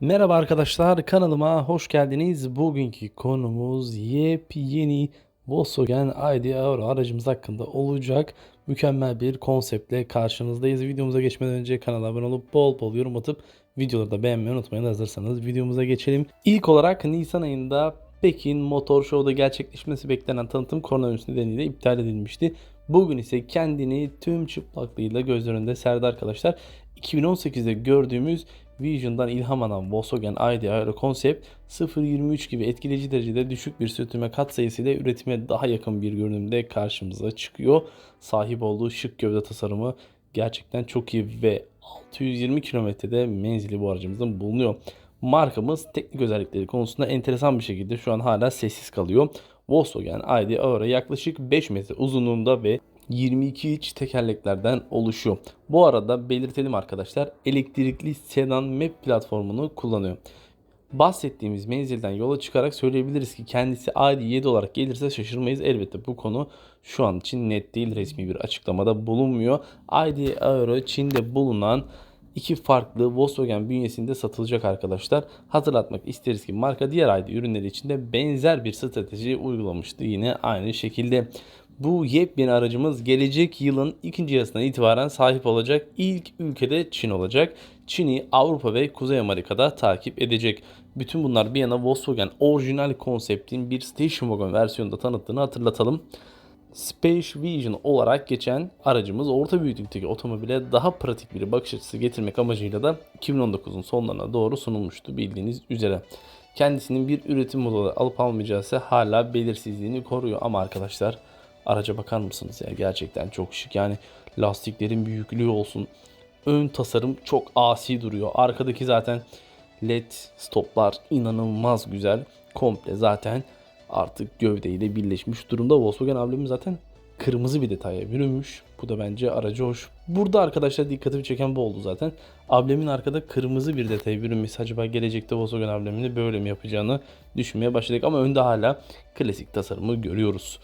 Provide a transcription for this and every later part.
Merhaba arkadaşlar kanalıma hoş geldiniz. Bugünkü konumuz yepyeni Volkswagen ID Aura aracımız hakkında olacak. Mükemmel bir konseptle karşınızdayız. Videomuza geçmeden önce kanala abone olup bol bol yorum atıp videoları da beğenmeyi unutmayın. Hazırsanız videomuza geçelim. İlk olarak Nisan ayında Pekin Motor Show'da gerçekleşmesi beklenen tanıtım koronavirüs nedeniyle iptal edilmişti. Bugün ise kendini tüm çıplaklığıyla göz önünde serdi arkadaşlar. 2018'de gördüğümüz Vision'dan ilham alan Volkswagen ID Aero konsept 0.23 gibi etkileyici derecede düşük bir sürtünme katsayısıyla üretime daha yakın bir görünümde karşımıza çıkıyor. Sahip olduğu şık gövde tasarımı gerçekten çok iyi ve 620 kilometrede menzili bu aracımızın bulunuyor. Markamız teknik özellikleri konusunda enteresan bir şekilde şu an hala sessiz kalıyor. Volkswagen ID Aura yaklaşık 5 metre uzunluğunda ve 22 iç tekerleklerden oluşuyor. Bu arada belirtelim arkadaşlar elektrikli sedan map platformunu kullanıyor. Bahsettiğimiz menzilden yola çıkarak söyleyebiliriz ki kendisi ID7 olarak gelirse şaşırmayız. Elbette bu konu şu an için net değil resmi bir açıklamada bulunmuyor. ID Aero Çin'de bulunan iki farklı Volkswagen bünyesinde satılacak arkadaşlar. Hatırlatmak isteriz ki marka diğer ID ürünleri için de benzer bir strateji uygulamıştı yine aynı şekilde. Bu yepyeni aracımız gelecek yılın ikinci yarısından itibaren sahip olacak ilk ülkede Çin olacak. Çin'i Avrupa ve Kuzey Amerika'da takip edecek. Bütün bunlar bir yana Volkswagen orijinal konseptin bir station wagon versiyonunda tanıttığını hatırlatalım. Space Vision olarak geçen aracımız orta büyüklükteki otomobile daha pratik bir bakış açısı getirmek amacıyla da 2019'un sonlarına doğru sunulmuştu bildiğiniz üzere. Kendisinin bir üretim modeli alıp almayacağı ise hala belirsizliğini koruyor ama arkadaşlar araca bakar mısınız ya gerçekten çok şık yani lastiklerin büyüklüğü olsun ön tasarım çok asi duruyor arkadaki zaten led stoplar inanılmaz güzel komple zaten artık gövdeyle birleşmiş durumda Volkswagen amblemi zaten kırmızı bir detaya bürünmüş. Bu da bence aracı hoş. Burada arkadaşlar dikkatimi çeken bu oldu zaten. Amblemin arkada kırmızı bir detaya bürünmesi acaba gelecekte Volkswagen amblemini böyle mi yapacağını düşünmeye başladık. Ama önde hala klasik tasarımı görüyoruz.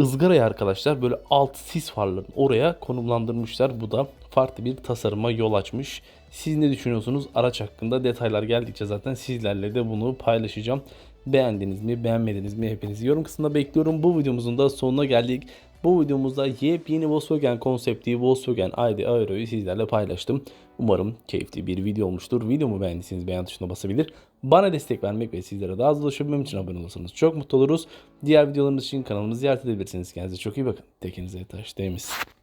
Izgarayı arkadaşlar böyle alt sis farlarını oraya konumlandırmışlar. Bu da farklı bir tasarıma yol açmış. Siz ne düşünüyorsunuz araç hakkında? Detaylar geldikçe zaten sizlerle de bunu paylaşacağım. Beğendiniz mi, beğenmediniz mi hepinizi yorum kısmında bekliyorum. Bu videomuzun da sonuna geldik. Bu videomuzda yepyeni Volkswagen konsepti Volkswagen ID Aero'yu sizlerle paylaştım. Umarım keyifli bir video olmuştur. Videomu beğendiyseniz beğen tuşuna basabilir. Bana destek vermek ve sizlere daha hızlı ulaşabilmem için abone olursanız çok mutlu oluruz. Diğer videolarımız için kanalımızı ziyaret edebilirsiniz. Kendinize çok iyi bakın. Tekinize taş değmesin.